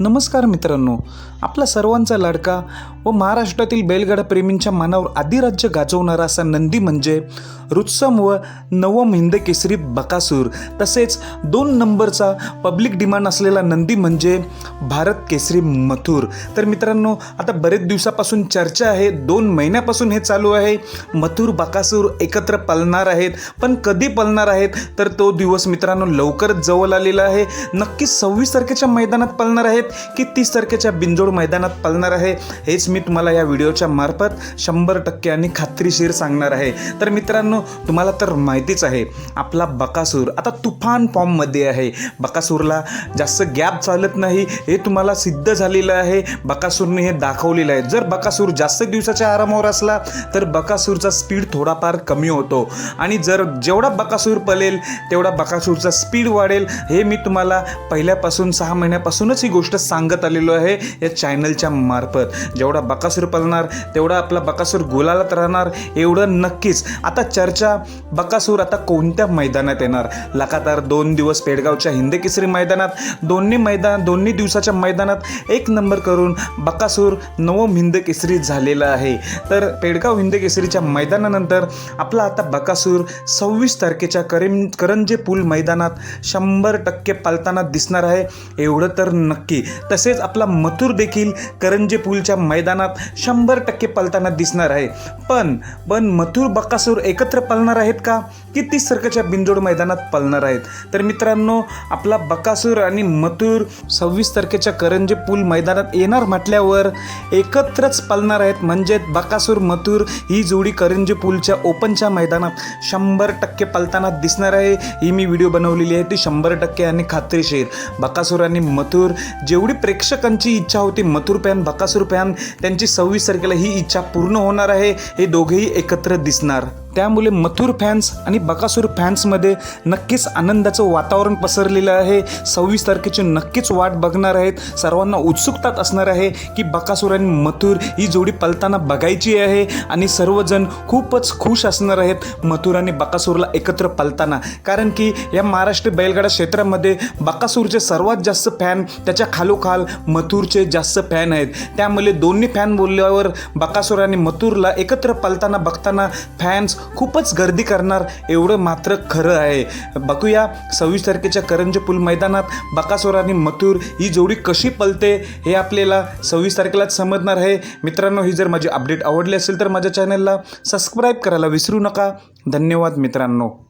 नमस्कार मित्रांनो. आपला सर्वांचा लाडका व महाराष्ट्रातील बैलगाडा प्रेमींच्या मनावर अधिराज्य गाजवणारा असा नंदी म्हणजे रुत्सम व नवम हिंद केसरी बकासूर. तसेच दोन नंबरचा पब्लिक डिमांड असलेला नंदी म्हणजे भारत केसरी मथुर. तर मित्रांनो आता बरेच दिवसापासून चर्चा आहे. दोन महिन्यापासून हे चालू आहे. मथुर बकासूर एकत्र पलणार आहेत. पण कधी पलणार आहेत? तर तो दिवस मित्रांनो लवकरच जवळ आलेला आहे. नक्की सव्वीस तारखेच्या मैदानात पलणार आहेत. की तीस तारखेच्या बिंजोड मैदानात पळणार आहे हेच मी तुम्हाला या व्हिडिओच्या मार्फत शंभर टक्के आणि खात्रीशीर सांगणार आहे. तर मित्रांनो तुम्हाला तर माहितीच आहे आपला बकासूर आता तुफान फॉर्ममध्ये आहे. बकासूरला जास्त गॅप चालत नाही हे तुम्हाला सिद्ध झालेलं आहे. बकासूरने हे दाखवलेलं आहे. जर बकासूर जास्त दिवसाच्या आरामावर असला तर बकासूरचा स्पीड थोडाफार कमी होतो. आणि जर जेवढा बकासूर पळेल तेवढा बकासूरचा स्पीड वाढेल हे मी तुम्हाला पहिल्यापासून सहा महिन्यापासूनच ही गोष्ट सांगत आलेलो आहे या चॅनलच्या मार्फत. जेवढा बकासूर पळणार तेवढा आपला बकासूर गुलालात राहणार एवढं नक्कीच आता चर्चा बकासूर आता कोणत्या मैदानात येणार? लगातार दोन दिवस पेडगावच्या हिंद केसरी मैदानात दोन्ही मैदान दोन्ही दिवसाच्या मैदानात एक नंबर करून बकासूर नवम हिंद केसरी झालेला आहे. तर पेडगाव हिंद केसरीच्या मैदानानंतर आपला आता बकासूर सव्वीस तारखेच्या करीम करंजे पूल मैदानात शंभर टक्के पालताना दिसणार आहे. एवढं तर नक्की. तसेच आपला मथुर देखील करंजे पूलच्या मैदानात शंभर टक्के पलताना दिसणार आहे. पण पण मथुर बकासूर एकत्र पलणार आहेत का? की तीस तारखेच्या बिंजोड मैदानात पलणार आहेत? तर मित्रांनो आपला बकासूर आणि मथुर सव्वीस तारखेच्या करंजे पूल मैदानात येणार म्हटल्यावर एकत्रच पलणार आहेत. म्हणजे बकासूर मथुर ही जोडी करंजे पूलच्या ओपनच्या मैदानात शंभर टक्के पलताना दिसणार आहे. ही मी व्हिडिओ बनवलेली आहे. ती शंभर टक्के आणि खात्रीशीर. बकासूर आणि मथुर जे जेवढी प्रेक्षकांची इच्छा होती मथुर फॅन बकासूर फॅन त्यांची सव्वीस तारखेला ही इच्छा पूर्ण होणार आहे हे दोघेही एकत्र दिसणार. त्यामुळे मथुर फॅन्स आणि बकासूर फॅन्समध्ये नक्कीच आनंदाचं वातावरण पसरलेलं आहे. सव्वीस तारखेची नक्कीच वाट बघणार आहेत. सर्वांना उत्सुकतात असणार आहे की बकासूर आणि मथुर ही जोडी पलताना बघायची आहे आणि सर्वजण खूपच खुश असणार आहेत मथुर आणि बकासूरला एकत्र पलताना. कारण की या महाराष्ट्र बैलगाडा क्षेत्रामध्ये बकासूरचे सर्वात जास्त फॅन त्याच्या खालोखाल मथुरचे जास्त फॅन आहेत. त्यामुळे दोन्ही फॅन बोलल्यावर बकासूर आणि मथुरला एकत्र पलताना बघताना फॅन्स खूपच गर्दी करणार एवढं मात्र खरं आहे. बघूया सव्वीस तारखेच्या करंज पूल मैदानात बकासोर आणि मथुर ही जोडी कशी पलते हे आपल्याला सव्वीस तारखेलाच समजणार आहे. मित्रांनो ही जर माझी अपडेट आवडली असेल तर माझ्या चॅनलला सबस्क्राईब करायला विसरू नका. धन्यवाद मित्रांनो.